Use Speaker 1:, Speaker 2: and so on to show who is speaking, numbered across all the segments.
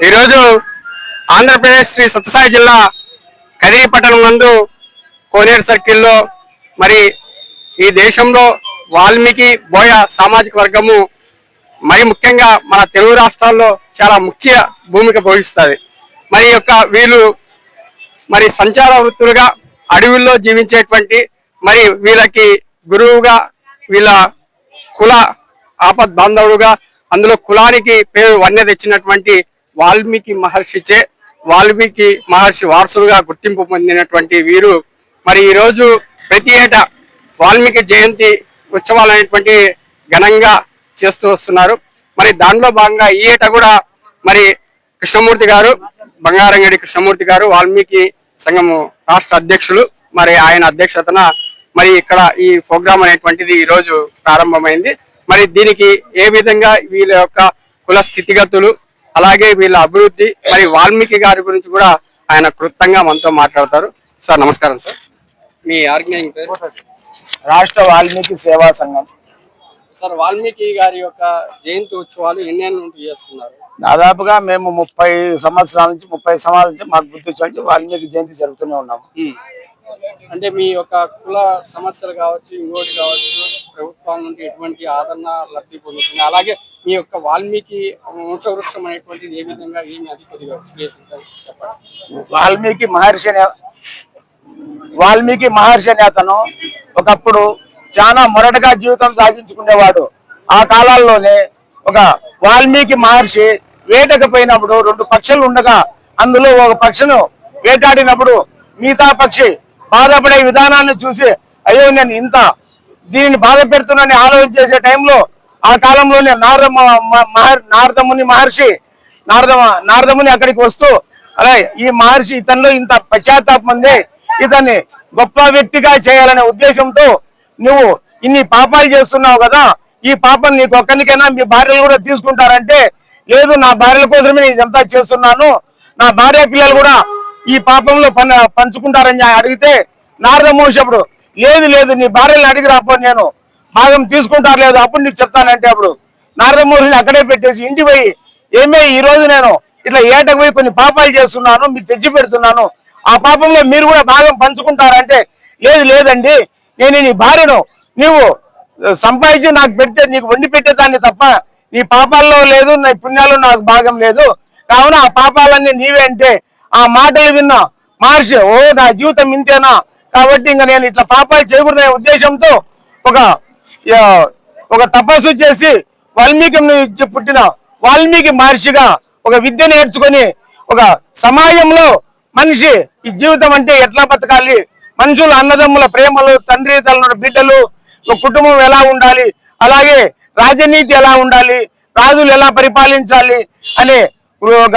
Speaker 1: ఈరోజు ఆంధ్రప్రదేశ్ శ్రీ సత్యసాయి జిల్లా కదిరి పట్టణం నందు కోనేరు సర్కిల్లో మరి ఈ దేశంలో వాల్మీకి బోయ సామాజిక వర్గము మరి ముఖ్యంగా మన తెలుగు రాష్ట్రాల్లో చాలా ముఖ్య భూమిక పోషిస్తుంది. మరి యొక్క వీళ్ళు మరి సంచార వృత్తులుగా అడవుల్లో జీవించేటువంటి మరి వీళ్ళకి గురువుగా వీళ్ళ కుల ఆపద్ బాంధవుడుగా అందులో కులానికి పేరు వన్య తెచ్చినటువంటి వాల్మీకి మహర్షిచే వాల్మీకి మహర్షి వారసులుగా గుర్తింపు పొందినటువంటి వీరు. మరి ఈరోజు ప్రతి ఏటా వాల్మీకి జయంతి ఉత్సవాలు అనేటువంటి ఘనంగా చేస్తూ వస్తున్నారు. మరి దానిలో భాగంగా ఈ ఏట కూడా మరి కృష్ణమూర్తి గారు బంగారంగడి కృష్ణమూర్తి గారు వాల్మీకి సంఘము రాష్ట్ర అధ్యక్షులు మరి ఆయన అధ్యక్షతన మరి ఇక్కడ ఈ ప్రోగ్రాం అనేటువంటిది ఈరోజు ప్రారంభమైంది. మరి దీనికి ఏ విధంగా వీళ్ళ యొక్క కుల స్థితిగతులు అలాగే వీళ్ళ అభివృద్ధి మరి వాల్మీకి గారి గురించి కూడా ఆయన క్లుప్తంగా మనతో మాట్లాడతారు. సార్ నమస్కారం సార్. మీ ఆర్గనైజింగ్ పేరు?
Speaker 2: రాష్ట్ర వాల్మీకి సేవా సంఘం.
Speaker 1: సార్ వాల్మీకి గారి యొక్క జయంతి ఉత్సవాలు ఎన్ని ఏళ్ళ నుండి చేస్తున్నారు?
Speaker 2: దాదాపుగా మేము ముప్పై సంవత్సరాల నుంచి ముప్పై సంవత్సరాల నుంచి మాకు గుర్తు నుంచి వాల్మీకి జయంతి జరుపుతూనే ఉన్నాము.
Speaker 1: అంటే మీ యొక్క కుల సమస్యలు కావచ్చు ఇంకోటి కావచ్చు ప్రభుత్వాల నుండి ఎటువంటి ఆదరణ లబ్ధి పొందుతుంది? అలాగే మీ యొక్క వాల్మీకి వంశవృక్షం అనేటువంటిది ఏ విధంగా ఏమి అది కొద్దిగా విశ్లేషించాలి
Speaker 2: వాల్మీకి మహర్షి అనే వాల్మీకి మహర్షి అనే అతను ఒకప్పుడు చాలా మొరటగా జీవితం సాగించుకునేవాడు. ఆ కాలాల్లోనే ఒక వాల్మీకి మహర్షి వేటకు పోయినప్పుడు రెండు పక్షులు ఉండగా అందులో ఒక పక్షిను వేటాడినప్పుడు మిగతా పక్షి బాధపడే విధానాన్ని చూసి అయ్యో నేను ఇంత దీనిని బాధ పెడుతున్నాని ఆలోచన చేసే టైంలో ఆ కాలంలోనే నారద మహర్- నారదముని మహర్షి నారద నారదముని అక్కడికి వస్తూ అలా ఈ మహర్షి ఇతనిలో ఇంత పశ్చాత్తాపం ఉంది ఇతన్ని గొప్ప వ్యక్తిగా చేయాలనే ఉద్దేశంతో నువ్వు ఇన్ని పాపాలు చేస్తున్నావు కదా ఈ పాపం నీకు ఒక్కరికైనా మీ భార్యలు కూడా తీసుకుంటారంటే లేదు నా భార్యల కోసమే నేను ఇదంతా చేస్తున్నాను నా భార్య పిల్లలు కూడా ఈ పాపంలో పంచుకుంటారని అడిగితే నారద మహర్షి ఏది లేదు లేదు నీ భార్యని అడిగి రాపో నేను. భాగం తీసుకుంటారు లేదు అప్పుడు నీకు చెప్తానంటే అప్పుడు. నారద అక్కడే పెట్టేసి ఇంటి పోయి ఏమే ఈ రోజు నేను ఇట్లా ఏటకు పోయి కొన్ని పాపాలు చేస్తున్నాను మీకు తెచ్చి పెడుతున్నాను. ఆ పాపంలో మీరు కూడా భాగం పంచుకుంటారంటే లేదు లేదండి. నేను నీ భార్యను నీవు సంపాదించి నాకు పెడితే నీకు వండి పెట్టేదాన్ని తప్ప నీ పాపాల్లో లేదు నీ పుణ్యాలు నాకు భాగం లేదు. కావున ఆ పాపాలన్నీ నీవే అంటే ఆ మాటలు విన్న మహర్షి ఓ నా జీవితం ఇంతేనా? కాబట్టి ఇంకా నేను ఇట్లా పాపాలు చేయకూడదనే ఉద్దేశంతో ఒక ఒక తపస్సు చేసి వాల్మీకి పుట్టిన వాల్మీకి మహర్షిగా ఒక విద్య నేర్చుకొని ఒక సమాజంలో మనిషి ఈ జీవితం అంటే ఎట్లా బతకాలి? మనుషులు అన్నదమ్ముల ప్రేమలు తండ్రి తల్లి బిడ్డలు ఒక కుటుంబం ఎలా ఉండాలి? అలాగే రాజనీతి ఎలా ఉండాలి? రాజులు ఎలా పరిపాలించాలి? అనే ఒక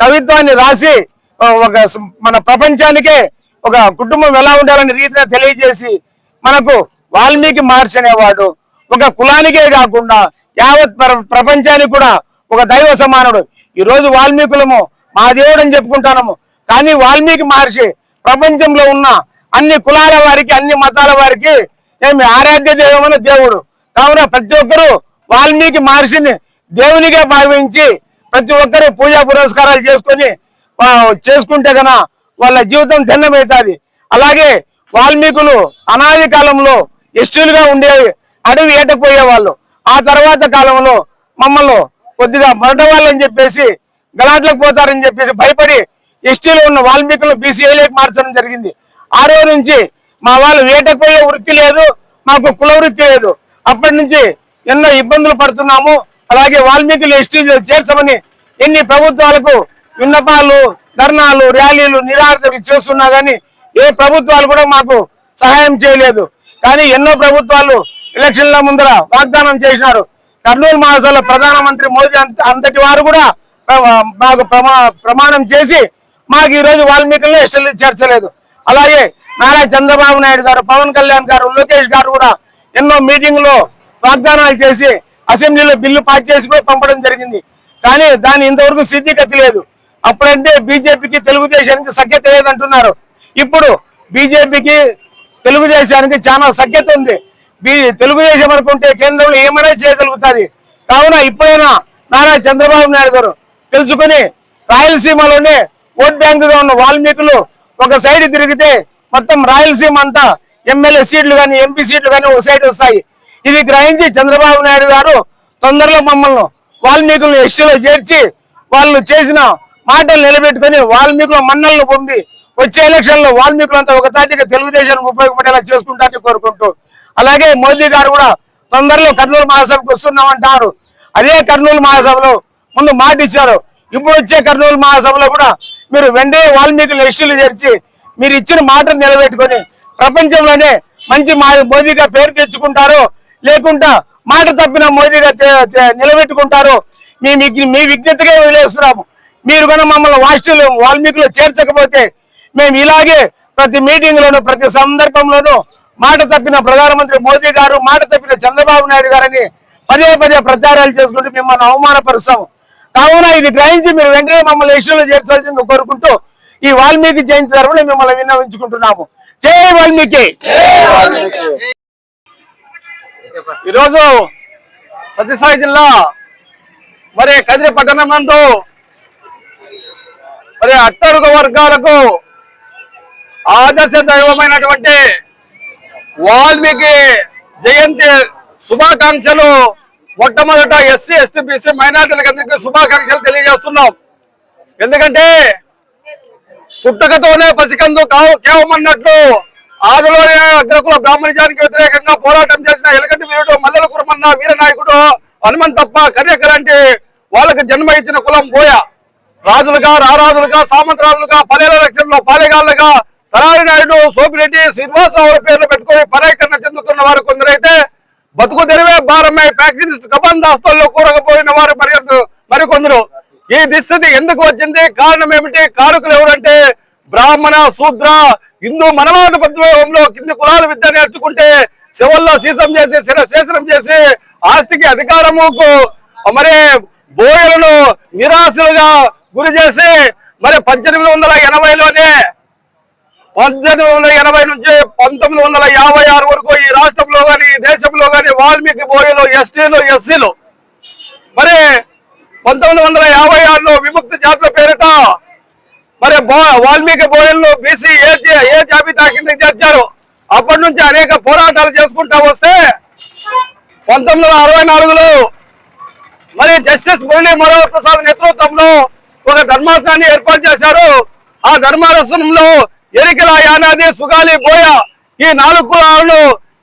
Speaker 2: కవిత్వాన్ని రాసి ఒక మన ప్రపంచానికే ఒక కుటుంబం ఎలా ఉండాలని రీతిగా తెలియజేసి మనకు వాల్మీకి మహర్షి అనేవాడు ఒక కులానికే కాకుండా యావత్ ప్ర- ప్రపంచానికి కూడా ఒక దైవ సమానుడు. ఈ రోజు వాల్మీకులము మా దేవుడు అని చెప్పుకుంటాము కానీ వాల్మీకి మహర్షి ప్రపంచంలో ఉన్న అన్ని కులాల వారికి అన్ని మతాల వారికి ఏమి ఆరాధ్య దైవమైన దేవుడు. కావున ప్రతి ఒక్కరూ వాల్మీకి మహర్షిని దేవునిగా భావించి ప్రతి ఒక్కరు పూజా పురస్కారాలు చేసుకొని చేసుకుంటే గన వాళ్ళ జీవితం ధన్యమవుతుంది అలాగే వాల్మీకులు అనాది కాలంలో ఎస్టీలుగా ఉండేవి అడవి ఏటపోయేవాళ్ళు ఆ తర్వాత కాలంలో మమ్మల్ని కొద్దిగా మొదట వాళ్ళని చెప్పేసి గలాట్లకు పోతారని చెప్పేసి భయపడి ఎస్టీలో ఉన్న వాల్మీకులు బీసీఐలోకి మార్చడం జరిగింది. ఆ రోజు నుంచి మా వాళ్ళు వేటకుపోయే వృత్తి లేదు మాకు కుల వృత్తి లేదు. అప్పటి నుంచి ఎన్నో ఇబ్బందులు పడుతున్నాము. అలాగే వాల్మీకులు ఎస్టీలు చేర్చమని ఎన్ని ప్రభుత్వాలకు విన్నపాలు ధర్నాలు ర్యాలీలు నిరాహారతలు చేస్తున్నా కానీ ఏ ప్రభుత్వాలు కూడా మాకు సహాయం చేయలేదు. కానీ ఎన్నో ప్రభుత్వాలు ఎలక్షన్ల ముందర వాగ్దానం చేసినారు. కర్నూలు మహాసభలో ప్రధానమంత్రి మోదీ అంత అంతటి వారు కూడా మాకు ప్రమా ప్రమాణం చేసి మాకు ఈరోజు వాల్మీకులను ఎస్ఎల్ చేర్చలేదు. అలాగే నారా చంద్రబాబు నాయుడు గారు పవన్ కళ్యాణ్ గారు లోకేష్ గారు కూడా ఎన్నో మీటింగ్లో వాగ్దానాలు చేసి అసెంబ్లీలో బిల్లు పాస్ చేసి కూడా పంపడం జరిగింది. కానీ దాని ఇంతవరకు సిద్ధిగతి లేదు అప్పుడంటే బీజేపీకి తెలుగుదేశానికి సఖ్యత లేదంటున్నారు. ఇప్పుడు బీజేపీకి తెలుగుదేశానికి చాలా సఖ్యత ఉంది. బీ- తెలుగుదేశం అనుకుంటే కేంద్రంలో ఏమైనా చేయగలుగుతుంది. కావున ఇప్పుడైనా నారా చంద్రబాబు నాయుడు గారు తెలుసుకొని రాయలసీమలోనే ఓట్ బ్యాంకుగా ఉన్న వాల్మీకులు ఒక సైడ్ తిరిగితే మొత్తం రాయలసీమ అంతా ఎమ్మెల్యే సీట్లు కానీ ఎంపీ సీట్లు కానీ ఒక సైడ్ వస్తాయి. ఇది గ్రహించి చంద్రబాబు నాయుడు గారు తొందరలో మమ్మల్ని వాల్మీకులను ఎస్టీలో చేర్చి వాళ్ళు చేసిన మాటలు నిలబెట్టుకొని వాల్మీకుల మన్నలను పొంది వచ్చే ఎలక్షన్లో వాల్మీకులంతా ఒక తాటిగా తెలుగుదేశం ఉపయోగపడేలా చేసుకుంటారని కోరుకుంటూ అలాగే మోదీ గారు కూడా తొందరలో కర్నూలు మహాసభకు వస్తున్నామంటారు. అదే కర్నూలు మహాసభలో ముందు మాట ఇచ్చారు. ఇప్పుడు వచ్చే కర్నూలు మహాసభలో కూడా మీరు వెంటనే వాల్మీకులు ఇష్యూలు చేర్చి మీరు ఇచ్చిన మాటను నిలబెట్టుకొని ప్రపంచంలోనే మంచి మా మోదీగా పేరు తెచ్చుకుంటారు లేకుండా మాట తప్పిన మోదీగా నిలబెట్టుకుంటారు మీ మీ విజ్ఞతగా వదిలేస్తున్నాము. మీరు కూడా మమ్మల్ని వాస్తులు వాల్మీకులు చేర్చకపోతే మేము ఇలాగే ప్రతి మీటింగ్ లోను ప్రతి సందర్భంలోనూ మాట తప్పిన ప్రధానమంత్రి మోదీ గారు మాట తప్పిన చంద్రబాబు నాయుడు గారని పదే పదే ప్రచారాలు చేసుకుంటూ మిమ్మల్ని అవమానపరుస్తాము. కావున ఇది గ్రహించి మీరు వెంటనే మమ్మల్ని ఇష్యూలో చేర్చవలసింది కోరుకుంటూ ఈ వాల్మీకి జయంతి తరఫున మిమ్మల్ని విన్నవించుకుంటున్నాము. జై వాల్మీకి!
Speaker 3: ఈరోజు సత్యసాయి జిల్లా మరి కదిరి పట్టణం అంటూ మరి అట్టడుగు వర్గాలకు ఆదర్శ దైవమైనటువంటి వాల్మీకి జయంతి శుభాకాంక్షలు. మొట్టమొదట ఎస్సీ ఎస్టీ బీసీ మైనార్టీలకు అందరికీ శుభాకాంక్షలు తెలియజేస్తున్నాం. ఎందుకంటే పుట్టుకతోనే పసికందు కావు కేవమన్నట్లు ఆదిలోనే అగ్రకుల బ్రాహ్మణిజానికి వ్యతిరేకంగా పోరాటం చేసిన ఎలగంటి వీరుడు మల్లెల కురమన్న వీరనాయకుడు హనుమంతప్ప కర్యక అంటే వాళ్ళకి జన్మ ఇచ్చిన కులం పోయా రాజులుగా రారాజులుగా సామంతరాజులుగా పల్లెల లక్ష్యంలో పాలేగాళ్ళుగా తరారి నాయుడు సోపిరెడ్డి శ్రీనివాసరావు పేర్లు పెట్టుకుని పర్యటన చెందుతున్న వారు కొందరైతే బతుకు తెరివే భారమై ఫ్యాక్టరీ కబన్ దాస్తల్లో కూరకపోయిన వారు మరి మరికొందరు. ఈ దుస్థితి ఎందుకు వచ్చింది? కారణం ఏమిటి? కారకులు ఎవరంటే బ్రాహ్మణ శూద్ర హిందూ మనవాద పద్వంలో కింది కులాల విద్య నేర్చుకుంటే శివల్లో సీసం చేసి శిర శేషనం చేసి ఆస్తికి అధికారముకు మరి బోయలను నిరాశలుగా గురి చేసి మరి పద్దెనిమిది వందల ఎనభైలోనే పద్దెనిమిది వందల ఎనభై నుంచి పంతొమ్మిది వందల యాభై ఆరు వరకు ఈ రాష్ట్రంలో కానీ ఈ దేశంలో కానీ వాల్మీకి బోయలు ఎస్టీలు ఎస్సీలు. మరి పంతొమ్మిది వందల యాభై ఆరులో విముక్తి జాతుల పేరిట మరి వాల్మీకి బోయలను బీసీ ఏ ఏ జాబితా కింద చేర్చారు. అప్పటి నుంచి అనేక పోరాటాలు చేసుకుంటా వస్తే పంతొమ్మిది వందల అరవై నాలుగులో మరి జస్టిస్ మురళీ మనోహర్ ప్రసాద్ నేతృత్వంలో ఒక ధర్మాసనాన్ని ఏర్పాటు చేశారు. ఆ ధర్మాసనంలో ఎరికల యానాది సుగాలి బోయ ఈ నాలుగు కులాలను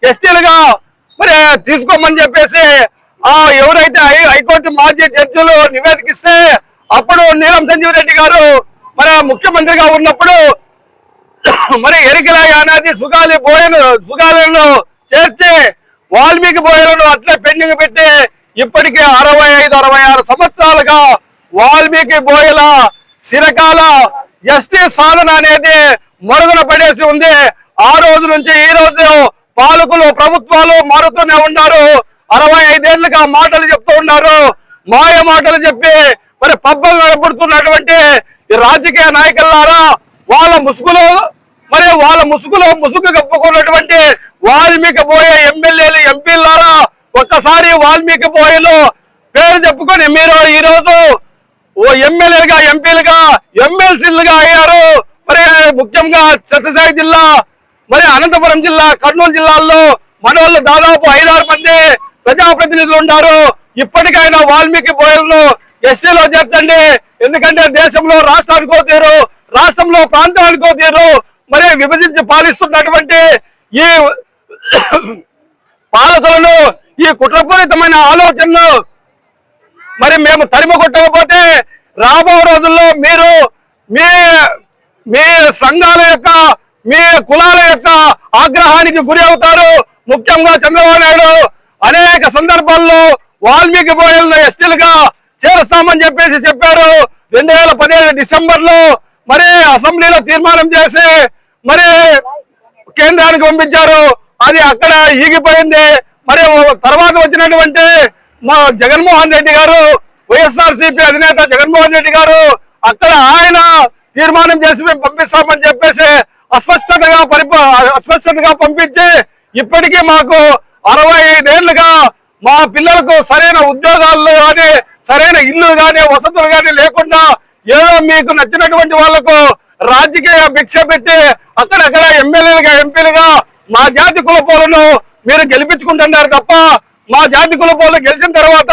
Speaker 3: ఎస్టీలుగా మరి తీసుకోమని చెప్పేసి ఆ ఎవరైతే హైకోర్టు మాజీ జడ్జిలు నివేదికిస్తే అప్పుడు నీలం సంజీవ్ రెడ్డి గారు మరి ముఖ్యమంత్రిగా ఉన్నప్పుడు మరి ఎరికల యానాది సుగాలి బోయను సుగాలను చేర్చి వాల్మీకి బోయలను అట్లే పెండింగ్ పెట్టి ఇప్పటికే అరవై ఐదు అరవై ఆరు సంవత్సరాలుగా వాల్మీకి బోయల సిరకాల ఎస్టీ సాధన అనేది మరుగున పడేసి ఉంది. ఆ రోజు నుంచి ఈ రోజు పాలకులు ప్రభుత్వాలు మారుతూనే ఉన్నారు. అరవై ఐదేళ్ళుగా మాటలు చెప్తూ ఉన్నారు. మాయ మాటలు చెప్పి మరి పబ్బం కనబడుతున్నటువంటి ఈ రాజకీయ నాయకులారా వాళ్ళ ముసుగులో మరి వాళ్ళ ముసుగులో ముసుగు కప్పుకున్నటువంటి వాల్మీకి పోయే ఎమ్మెల్యేలు ఎంపీలారా ఒక్కసారి వాల్మీకి పోయేలు పేరు చెప్పుకొని మీరు ఈ రోజు ఓ ఎమ్మెల్యేలుగా ఎంపీలుగా ఎమ్మెల్సీలుగా అయ్యారు. మరి ముఖ్యంగా సత్యసాయి జిల్లా మరి అనంతపురం జిల్లా కర్నూలు జిల్లాల్లో మన వాళ్ళు దాదాపు ఐదారు మంది ప్రజాప్రతినిధులు ఉన్నారు. ఇప్పటికైనా వాల్మీకి బోయలను ఎస్సీలో చేర్చండి. ఎందుకంటే దేశంలో రాష్ట్రానికో తీరు రాష్ట్రంలో ప్రాంతానికో తీరు మరి విభజించి పాలిస్తున్నటువంటి ఈ పాలకులను ఈ కుట్రపూరితమైన ఆలోచనలు మరి మేము తరిమి కొట్టకపోతే రాబో రోజుల్లో మీరు మీ మీ సంఘాల యొక్క మీ కులాల యొక్క ఆగ్రహానికి గురి అవుతారు. ముఖ్యంగా చంద్రబాబు నాయుడు అనేక సందర్భాల్లో వాల్మీకి బోయలను ఎస్టీలుగా చేరుస్తామని చెప్పేసి చెప్పారు. రెండు వేల పదిహేడు డిసెంబర్లో మరి అసెంబ్లీలో తీర్మానం చేసి మరి కేంద్రానికి పంపించారు. అది అక్కడ ఈగిపోయింది. మరి తర్వాత వచ్చినటువంటి మా జగన్మోహన్ రెడ్డి గారు వైఎస్ఆర్ సిపి అధినేత జగన్మోహన్ రెడ్డి గారు అక్కడ ఆయన తీర్మానం చేసి మేము పంపిస్తామని చెప్పేసి అస్పష్టతగా పరిప అస్పష్టతగా పంపించి ఇప్పటికీ మాకు అరవై ఐదేళ్ళుగా మా పిల్లలకు సరైన ఉద్యోగాలు కానీ సరైన ఇల్లు కానీ వసతులు కానీ లేకుండా ఏదో మీకు నచ్చినటువంటి వాళ్ళకు రాజకీయ భిక్ష పెట్టి అక్కడక్కడ ఎమ్మెల్యేలుగా ఎంపీలుగా మా జాతి కులపోలను మీరు గెలిపించుకుంటున్నారు తప్ప మా జాతి కులపోలు గెలిచిన తర్వాత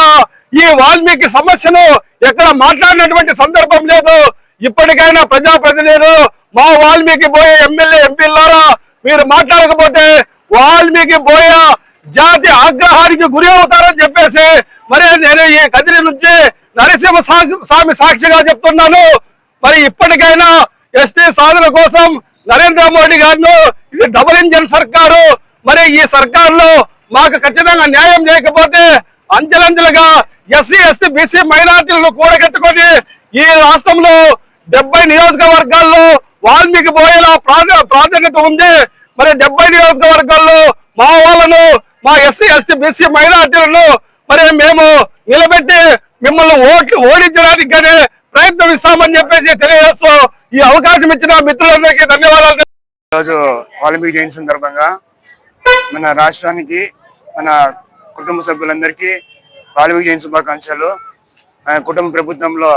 Speaker 3: ఈ వాల్మీకి సమస్యను ఎక్కడ మాట్లాడినటువంటి సందర్భం లేదు. ఇప్పటికైనా ప్రజాప్రతినిధులు మా వాల్మీకి పోయే ఎమ్మెల్యే ఎంపీలారా మీరు మాట్లాడకపోతే వాల్మీకి పోయే జాతి ఆగ్రహానికి గురి అవుతారని చెప్పేసి మరి నేను ఈ కదిరి నుంచి నరసింహ స్వామి సాక్షిగా చెప్తున్నాను. మరి ఇప్పటికైనా ఎస్టీ సాధన కోసం నరేంద్ర మోడీ గారు ఇది డబుల్ ఇంజన్ సర్కారు. మరి ఈ సర్కారులో మాకు ఖచ్చితంగా న్యాయం చేయకపోతే అంచెలంచెలుగా ఎస్సీ ఎస్టీ బీసీ మైనార్టీలను కూడగట్టుకొని ఈ రాష్ట్రంలో డెబ్బై నియోజకవర్గాల్లో వాల్మీకి పోయేలా ప్రాధాన్యత ఉంది. మరి డెబ్బై నియోజకవర్గాల్లో మా వాళ్ళను మా ఎస్సీ ఎస్టీ బీసీ మైనార్టీలను మరి మేము నిలబెట్టి మిమ్మల్ని ఓట్లు ఓడించడానికి కానీ ప్రయత్నం ఇస్తామని చెప్పేసి తెలియజేస్తూ ఈ అవకాశం ఇచ్చిన మిత్రులందరికీ ధన్యవాదాలు.
Speaker 4: ఈరోజు వాల్మీకి జయంతి సందర్భంగా మన రాష్ట్రానికి మన కుటుంబ సభ్యులందరికీ వాల్మీకి జయంతి శుభాకాంక్షలు. మన కుటుంబ ప్రభుత్వంలో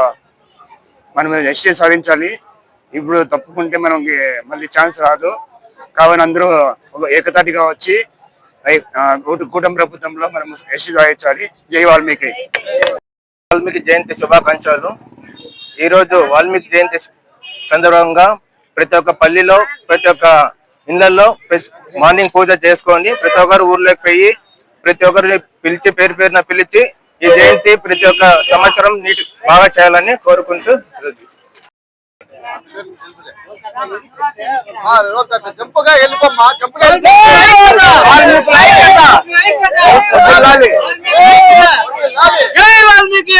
Speaker 4: మనం ఎస్టీ సాధించాలి. ఇప్పుడు తప్పుకుంటే మనకి మళ్ళీ ఛాన్స్ రాదు. కావున అందరూ ఒక ఏకతాటిగా వచ్చి కుటుంబ ప్రభుత్వంలో మనం ఎస్టీ సాధించాలి. జై వాల్మీకి.
Speaker 2: వాల్మీకి జయంతి శుభాకాంక్షలు. ఈ రోజు వాల్మీకి జయంతి సందర్భంగా ప్రతి ఒక్క పల్లిలో ప్రతి ఒక్క ఇళ్ళలో మార్నింగ్ పూజ చేసుకొని ప్రతి ఒక్కరు ఊర్లోకి పోయి ప్రతి ఒక్కరిని పిలిచి పేరు పేరున పిలిచి ఈ జయంతి ప్రతి ఒక్క సంవత్సరం నీటి బాగా చేయాలని కోరుకుంటూ
Speaker 5: వాల్మీకి.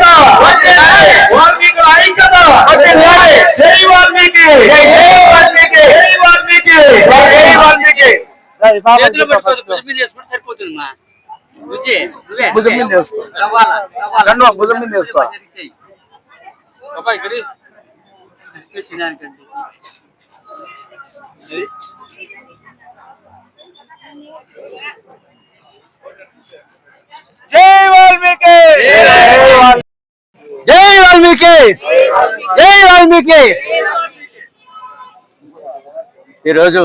Speaker 2: వర్ధిల్లాలి!
Speaker 5: వాల్మీకుల ఐక్యత
Speaker 2: వర్ధిల్లాలి!
Speaker 5: వాల్మీకుల ఐక్యత
Speaker 2: వర్ధిల్లాలి!
Speaker 5: వాల్మీకుల ఐక్యత
Speaker 2: వర్ధిల్లాలి!
Speaker 5: జై
Speaker 2: వాల్మీకుల ఐక్యత! వాల్మీకుల ఐక్యత! జై వాల్మీకి! జై వాల్మీకి! జై వాల్మీకి! జై వాల్మీకి! జై వాల్మీకి! యాడిపోయినారు మీరు ఇద్దరు వాల్మీకుల ఐక్యత వాల్మీకుల ఐక్యత జై వాల్మీకి జై జై వాల్మీకి జై వాల్మీకి జై వాల్మీకి
Speaker 5: చేతులు పట్టుకోదు భుజం మీద వేసుకుంటే సరిపోతుంది మా బుజ్జి నువ్వే
Speaker 2: భుజం మీద వేసుకో.
Speaker 5: రవ్వాలా రవ్వాలా
Speaker 2: కన్ను భుజం మీద వేసుకో.
Speaker 5: బాబాయ్ ఇక్కడి తినడానికండి అది
Speaker 2: జై వాల్మీకి
Speaker 6: జై వాల్మీకి జై వాల్మీకి ఈరోజు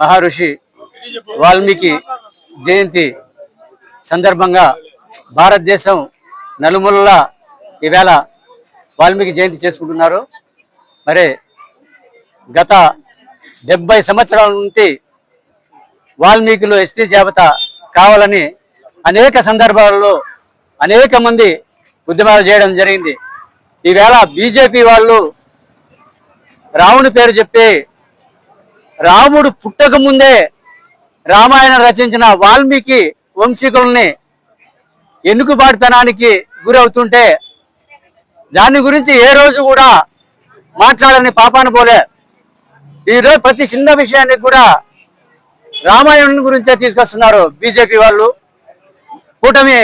Speaker 6: మహర్షి వాల్మీకి జయంతి సందర్భంగా భారతదేశం నలుమూలలా ఈవేళ వాల్మీకి జయంతి చేసుకుంటున్నారు. మరి గత డెబ్బై సంవత్సరాల నుండి వాల్మీకిలో ఎస్టీ జాబితా కావాలని అనేక సందర్భాలలో అనేక మంది ఉద్యమాలు చేయడం జరిగింది. ఈవేళ బీజేపీ వాళ్ళు రాముడి పేరు చెప్పి రాముడు పుట్టక ముందే రామాయణం రచించిన వాల్మీకి వంశీకుల్ని ఎన్నుకుబాటుతనానికి గురవుతుంటే దాని గురించి ఏ రోజు కూడా మాట్లాడని పాపాను పోలే. ఈరోజు ప్రతి చిన్న విషయానికి కూడా రామాయణం గురించే తీసుకొస్తున్నారు బీజేపీ వాళ్ళు. కూటమి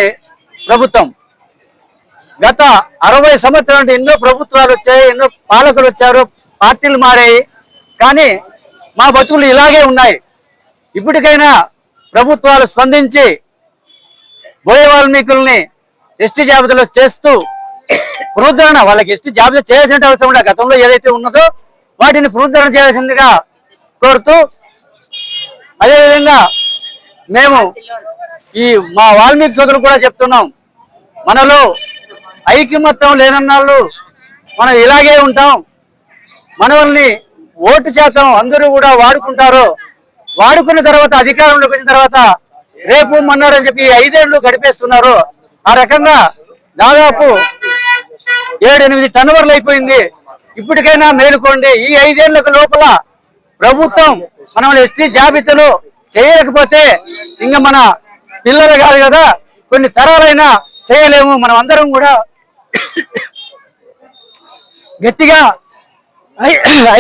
Speaker 6: ప్రభుత్వం. గత అరవై సంవత్సరాల నుండి ఎన్నో ప్రభుత్వాలు వచ్చాయి ఎన్నో పాలకులు వచ్చారు పార్టీలు మారాయి. కానీ మా బతుకులు ఇలాగే ఉన్నాయి. ఇప్పటికైనా ప్రభుత్వాలు స్పందించి బోయ వాల్మీకుల్ని ఎస్టీ జాబితాలో చేస్తూ పునరుద్ధరణ వాళ్ళకి ఎస్టీ జాబితా చేయాల్సిన అవసరం ఉండే గతంలో ఏదైతే ఉన్నదో వాటిని పునరుద్ధరణ చేయాల్సిందిగా కోరుతూ అదేవిధంగా మేము ఈ మా వాల్మీకి సోదరులు కూడా చెప్తున్నాం. మనలో ఐక్యమత్యం లేనన్నాళ్ళు మనం ఇలాగే ఉంటాం. మనల్ని ఓటు శాతం అందరూ కూడా వాడుకుంటారు వాడుకున్న తర్వాత అధికారంలోకి వచ్చిన తర్వాత రేపు మన్నాడు అని చెప్పి ఐదేళ్ళు గడిపేస్తున్నారు ఆ రకంగా దాదాపు ఏడెనిమిది టన్నువర్లు అయిపోయింది. ఇప్పటికైనా మేలుకోండి. ఈ ఐదేళ్ళకు లోపల ప్రభుత్వం మనం ఎస్టీ జాబితాలు చేయలేకపోతే ఇంకా మన పిల్లలు కాదు కదా కొన్ని తరాలైనా చేయలేము. మనం అందరం కూడా గట్టిగా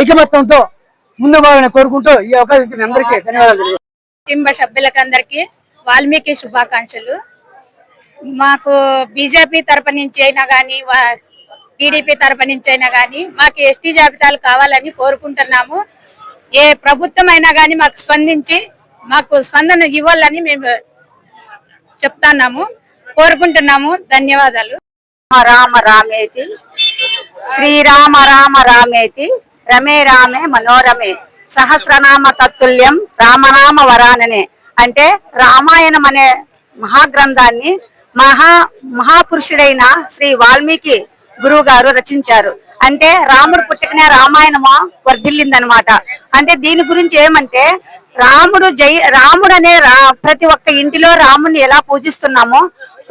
Speaker 6: ఐకమత్యంతో ముందు పోవాలని కోరుకుంటూ ఈ అవకాశం అందరికీ ధన్యవాదాలు
Speaker 7: కుటుంబ సభ్యులకందరికీ వాల్మీకి శుభాకాంక్షలు. మాకు బీజేపీ తరపు నుంచి అయినా కానీ టీడీపీ తరపు నుంచి అయినా కానీ మాకు ఎస్టీ జాబితాలు కావాలని కోరుకుంటున్నాము. ఏ ప్రభుత్వం అయినా కానీ మాకు స్పందించి మాకు స్పందన ఇవ్వాలని మేము చెప్తున్నాము. కోరుకుంటున్నాము. ధన్యవాదాలు.
Speaker 8: రామ రామేతి. శ్రీరామ రామ రామేతి. రమే రామే మనోరమే. సహస్రనామ తత్తుల్యం రామనామ వరాననే. అంటే రామాయణం అనే మహాగ్రంథాన్ని మహా మహాపురుషుడైన శ్రీ వాల్మీకి గురువు గారు రచించారు. అంటే రాముడు పుట్టుకనే రామాయణము? వర్ధిల్లిందనమాట. అంటే దీని గురించి ఏమంటే రాముడు జై రాముడు అనే రా ప్రతి ఒక్క ఇంటిలో రాముడిని ఎలా పూజిస్తున్నామో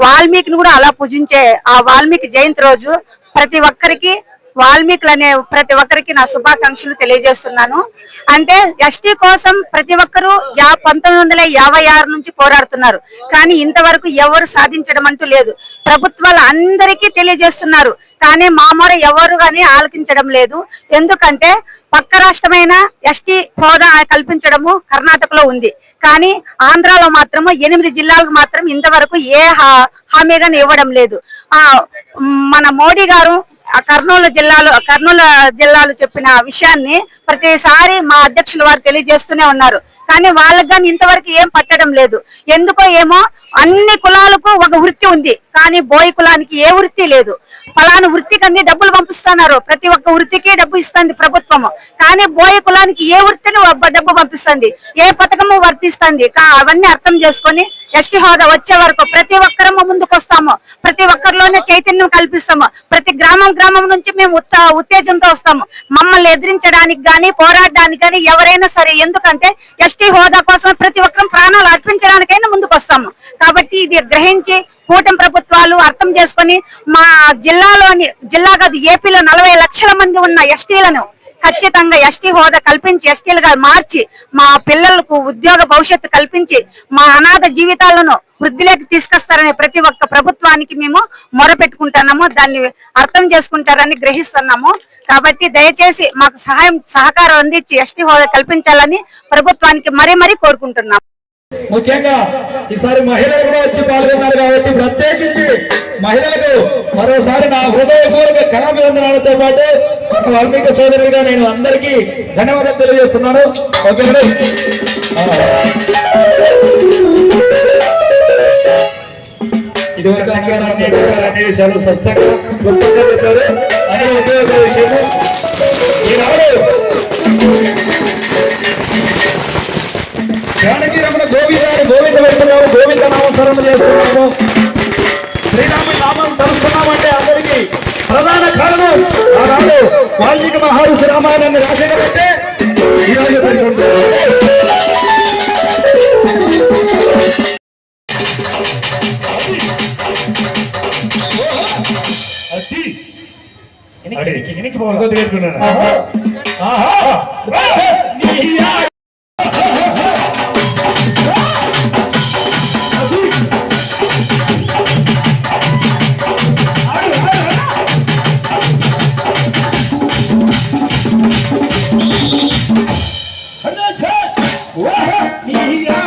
Speaker 8: వాల్మీకిని కూడా అలా పూజించే ఆ వాల్మీకి జయంతి రోజు ప్రతి ఒక్కరికి వాల్మీకులు అనే ప్రతి ఒక్కరికి నా శుభాకాంక్షలు తెలియజేస్తున్నాను. అంటే ఎస్టీ కోసం ప్రతి ఒక్కరూ యా పంతొమ్మిది వందల యాభై ఆరు నుంచి పోరాడుతున్నారు. కానీ ఇంతవరకు ఎవరు సాధించడం అంటూ లేదు. ప్రభుత్వాలు అందరికీ తెలియజేస్తున్నారు. కానీ మామూలు ఎవరు కానీ ఆలకించడం లేదు. ఎందుకంటే పక్క రాష్ట్రమైన ఎస్టీ హోదా కల్పించడము కర్ణాటకలో ఉంది. కానీ ఆంధ్రాలో మాత్రము ఎనిమిది జిల్లాలకు మాత్రం ఇంతవరకు ఏ హా- హామీ ఇవ్వడం లేదు. ఆ మన మోడీ గారు కర్నూలు జిల్లాలో కర్నూలు జిల్లాలో చెప్పిన విషయాన్ని ప్రతిసారి మా అధ్యక్షులు వారు తెలియజేస్తూనే ఉన్నారు. కానీ వాళ్ళకి కానీ ఇంతవరకు ఏం పట్టడం లేదు. ఎందుకో ఏమో అన్ని కులాలకు ఒక వృత్తి ఉంది. కానీ బోయి కులానికి ఏ వృత్తి లేదు. ఫలాని వృత్తికి అన్ని డబ్బులు పంపిస్తున్నారు. ప్రతి ఒక్క వృత్తికి డబ్బు ఇస్తుంది ప్రభుత్వము. కానీ బోయి కులానికి ఏ వృత్తిని డబ్బు పంపిస్తుంది? ఏ పథకము వర్తిస్తుంది? కా- అవన్నీ అర్థం చేసుకొని ఎస్టీ హోదా వచ్చే వరకు ప్రతి ఒక్కరము ముందుకు వస్తాము ప్రతి ఒక్కరిలోనే చైతన్యం కల్పిస్తాము. ప్రతి గ్రామం గ్రామం నుంచి మేము ఉత్త ఉత్తేజంతో వస్తాము. మమ్మల్ని ఎదిరించడానికి గాని పోరాడడానికి గాని ఎవరైనా సరే ఎందుకంటే ఎస్టీ హోదా కోసం ప్రతి ఒక్కరం ప్రాణాలు అర్పించడానికైనా ముందుకు వస్తాము కాబట్టి ఇది గ్రహించి కూటమి ప్రభుత్వాలు అర్థం చేసుకొని మా జిల్లాలోని జిల్లా కాదు ఏపీలో నలభై లక్షల మంది ఉన్న ఎస్టీలను ఖచ్చితంగా ఎస్టీ హోదా కల్పించి ఎస్టీలుగా మార్చి మా పిల్లలకు ఉద్యోగ భవిష్యత్తు కల్పించి మా అనాథ జీవితాలను వృద్ధిలోకి తీసుకొస్తారని ప్రతి ఒక్క ప్రభుత్వానికి మేము మొరపెట్టుకుంటున్నాము. దాన్ని అర్థం చేసుకుంటారని గ్రహిస్తున్నాము. కాబట్టి దయచేసి మాకు సహాయం సహకారం అందించి ఎస్టీ హోదా కల్పించాలని ప్రభుత్వానికి మరీ మరీ కోరుకుంటున్నాము.
Speaker 9: ముఖ్యంగా ఈసారి మహిళలు కూడా వచ్చి పాల్గొన్నారు కాబట్టి ప్రత్యేకించి మహిళలకు మరోసారి నా హృదయపూర్వక కళాభివందనాలతో పాటు ఒక వాల్మీకి సోదరుడిగా నేను అందరికీ ధన్యవాదాలు తెలియజేస్తున్నాను. ఓకే ఇదివరకు అంగీకారాన్ని అధికారాన్ని విషయాలు స్పష్టంగా క్లుప్తంగా చెప్పారు. అనే ఒకే ఒక విషయము ఈనాడు జానకి రమణ గోవిందాన్ని గోవింద పెడుతున్నాము గోవింద నామస్మరణ చేస్తున్నాము శ్రీరాముడి నామం తలుస్తున్నామంటే అందరికీ ప్రధాన కారణం ఆనాడు వాల్మీకి మహర్షి రామాయణాన్ని రాసేటంటే ఈరోజు ఆహా. 我你。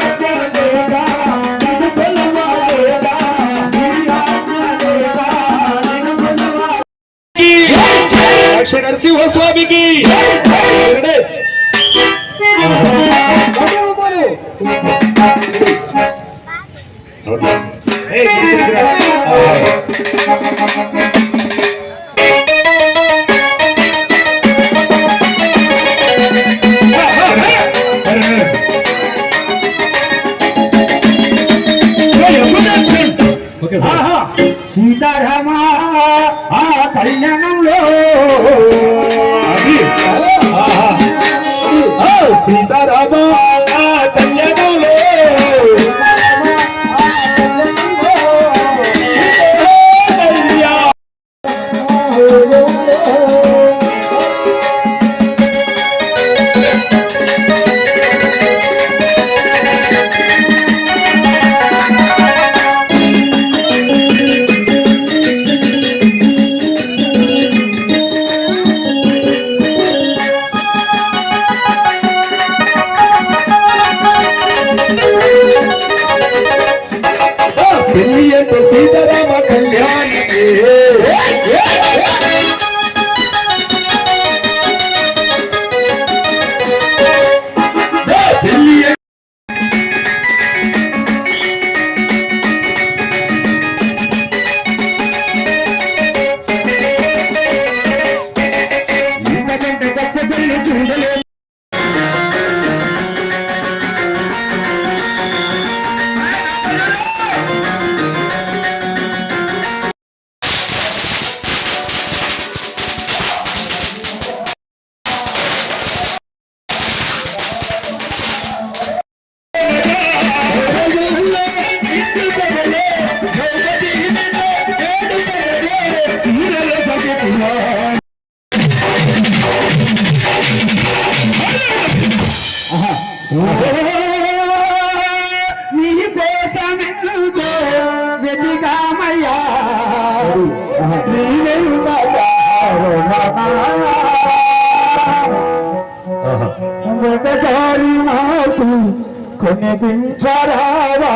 Speaker 9: కొనిపించరావా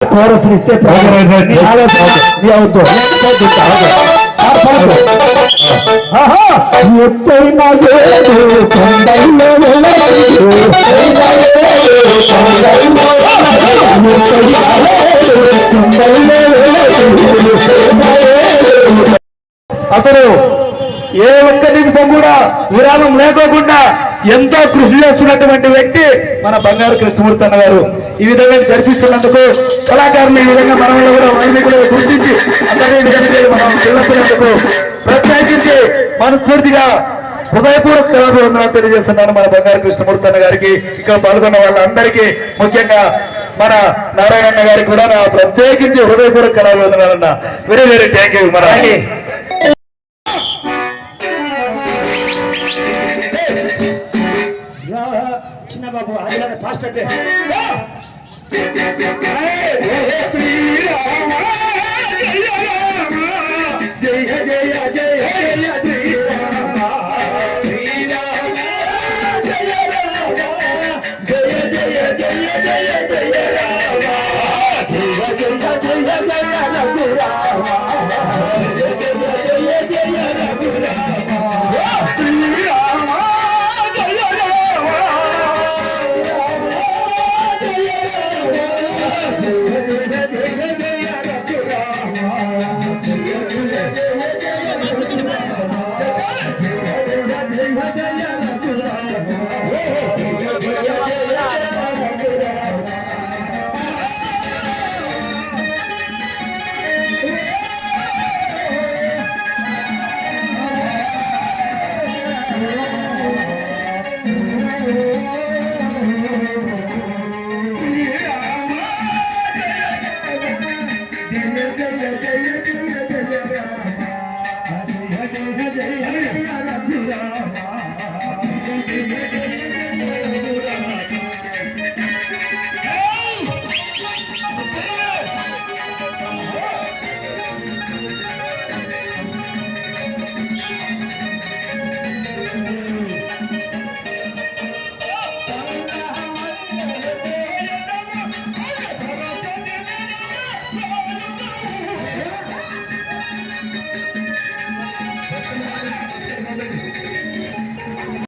Speaker 9: కోరస్ ఇస్తే ఎత్తైన లేదు కొండల్లో వెలయు. ఎత్తైన లేదు కొండల్లో వెలయు. ఎత్తైన లేదు కొండల్లో వెలయు. అతను ఏ ఒక్క నిమిషం కూడా విరామం లేకోకుండా ఎంతో కృషి చేస్తున్నటువంటి వ్యక్తి మన బంగారు కృష్ణమూర్తి అన్న గారు. ఈ విధంగా జరిపిస్తున్నందుకు కళాకారులు ఈ విధంగా మనలో కూడా వైద్యులు గుర్తించి అందరినీ మనం పిల్లపిల్లందుకు ప్రత్యేకించి మనస్ఫూర్తిగా హృదయపూర్వక కళాభివందనాలు తెలియజేస్తున్నాను మన బంగారు కృష్ణమూర్తి అన్న గారికి. ఇక్కడ పాల్గొన్న వాళ్ళందరికీ ముఖ్యంగా మన నారాయణ గారికి కూడా నా ప్రత్యేకించి హృదయపూర్వక కళాభివందనాలు అన్న. వెరీ వెరీ థ్యాంక్ యూ మన బాబు అది ఫాస్ట్ అంటే